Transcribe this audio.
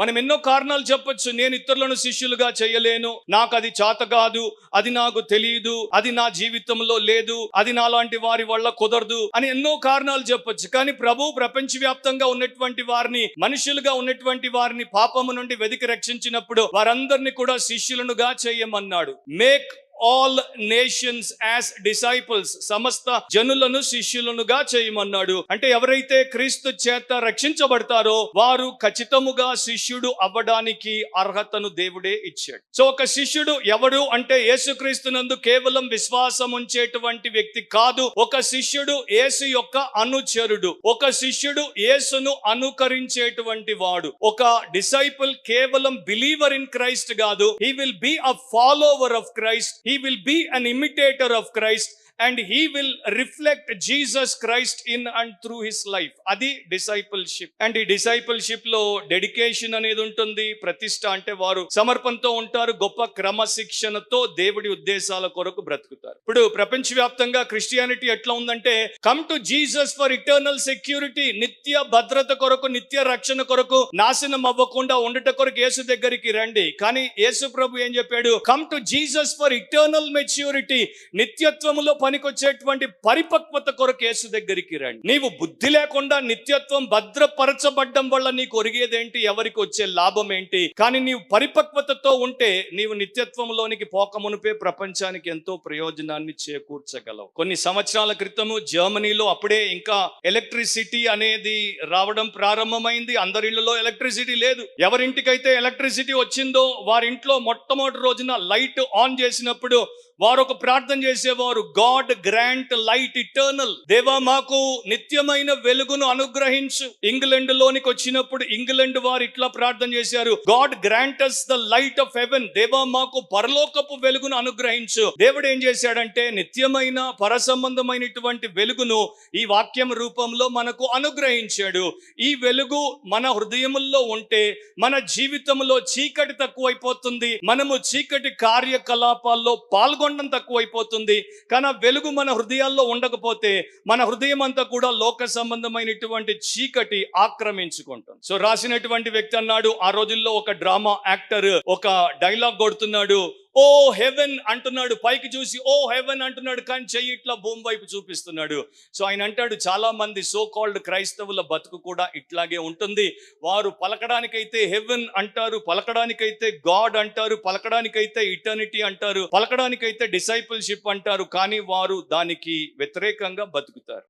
మనం ఎన్నో కారణాలు చెప్పొచ్చు. నేను ఇతరులను శిష్యులుగా చేయలేను. నాకు అది చేత కాదు. అది నాకు తెలియదు అది నా జీవితంలో లేదు. అది నాలాంటి వారి వల్ల కుదరదు అని ఎన్నో కారణాలు చెప్పొచ్చు. కానీ ప్రభు ప్రపంచవ్యాప్తంగా ఉన్నటువంటి వారిని మనుషులుగా ఉన్నటువంటి వారిని పాపము నుండి వెదికి రక్షించినప్పుడు వారందరినీ కూడా శిష్యులనుగా చేయమన్నాడు. Make all nations as disciples సమస్త జనులను శిష్యులనుగా చేయమన్నాడు. అంటే ఎవరైతే క్రీస్తు చేత రక్షించబడతారో వారు ఖచ్చితముగా శిష్యుడు అవ్వడానికి అర్హతను దేవుడే ఇచ్చాడు. సో ఒక శిష్యుడు ఎవడు అంటే యేసుక్రీస్తునందు కేవలం విశ్వాసం ఉంచేటువంటి వ్యక్తి కాదు. ఒక శిష్యుడు యేసు యొక్క అనుచరుడు. ఒక శిష్యుడు యేసును అనుకరించేటువంటి వాడు. ఒక డిసైపుల్ కేవలం బిలీవర్ ఇన్ క్రైస్ట్ కాదు. He will be a follower of Christ he will be an imitator of Christ and he will reflect Jesus Christ in and through his life అది డిసైపుల్షిప్ అండ్ ఈ డిసైపుల్షిప్లో dedication అనేది ఉంటుంది. ప్రతిష్ట అంటే వారు సమర్పణతో ఉంటారు. గొప్ప క్రమశిక్షణతో దేవుడి ఉద్దేశాల కొరకు బ్రతుకుతారు. ఇప్పుడు ప్రపంచవ్యాప్తంగా క్రిస్టియానిటీ ఎట్లా ఉందంటే come to Jesus for eternal security నిత్య భద్రత కొరకు నిత్య రక్షణ కొరకు నాశనం అవ్వకుండా ఉండట కొరకు యేసు దగ్గరికి రండి. కానీ యేసు ప్రభు ఏం చెప్పాడు? Come to Jesus for eternal maturity నిత్యత్వములో పనికొచ్చేటువంటి పరిపక్వత కొరకు యేసు దగ్గరికి రండి. నీవు బుద్ధి లేకుండా నిత్యత్వం భద్రపరచబడ్డం వల్ల నీకు ఒరిగేదేంటి? ఎవరికి వచ్చే లాభం ఏంటి కానీ నీవు పరిపక్వతతో ఉంటే నీవు నిత్యత్వంలోనికి పోకమునిపే ప్రపంచానికి ఎంతో ప్రయోజనాన్ని చేకూర్చగలవు. కొన్ని సంవత్సరాల క్రితము జర్మనీలో అప్పుడే ఇంకా ఎలక్ట్రిసిటీ అనేది రావడం ప్రారంభమైంది. అందరి ఇళ్ళలో ఎలక్ట్రిసిటీ లేదు. ఎవరింటికైతే ఎలక్ట్రిసిటీ వచ్చిందో వారింట్లో మొట్టమొదటి రోజున లైట్ ఆన్ చేసినప్పుడు వారు ఒక ప్రార్థన చేసేవారు. God grant light eternal. దేవా మాకు నిత్యమైన వెలుగును అనుగ్రహించు. ఇంగ్లాండ్ లోనికి వచ్చినప్పుడు ఇంగ్లాండ్ వారు ఇట్లా ప్రార్థన చేశారు. God grants the light of heaven దేవా మాకు పరలోకపు వెలుగును అనుగ్రహించు. దేవుడు ఏం చేశాడంటే నిత్యమైన పర సంబంధమైనటువంటి వెలుగును ఈ వాక్యం రూపంలో మనకు అనుగ్రహించాడు. ఈ వెలుగు మన హృదయముల్లో ఉంటే మన జీవితంలో చీకటి తక్కువైపోతుంది. మనము చీకటి కార్యకలాపాల్లో పాల్గొనడం తక్కువైపోతుంది. కానీ వెలుగు మన హృదయాల్లో ఉండకపోతే మన హృదయం అంతా కూడా లోక సంబంధమైనటువంటి చీకటి ఆక్రమించుకుంటుంది. సో రాసినటువంటి వ్యక్తి అన్నాడు ఆ రోజుల్లో ఒక డ్రామా యాక్టర్ ఒక డైలాగ్ కొడుతున్నాడు ఓ హెవెన్ అంటున్నాడు పైకి చూసి ఓ హెవెన్ అంటున్నాడు కానీ చెయ్యి ఇట్లా భూమి వైపు చూపిస్తున్నాడు. సో ఆయన అంటాడు చాలా మంది సో కాల్డ్ క్రైస్తవుల బతుకు కూడా ఇట్లాగే ఉంటుంది. వారు పలకడానికైతే హెవెన్ అంటారు పలకడానికైతే గాడ్ అంటారు పలకడానికైతే ఇటర్నిటీ అంటారు పలకడానికైతే డిసైపుల్షిప్ అంటారు కానీ వారు దానికి వ్యతిరేకంగా బతుకుతారు.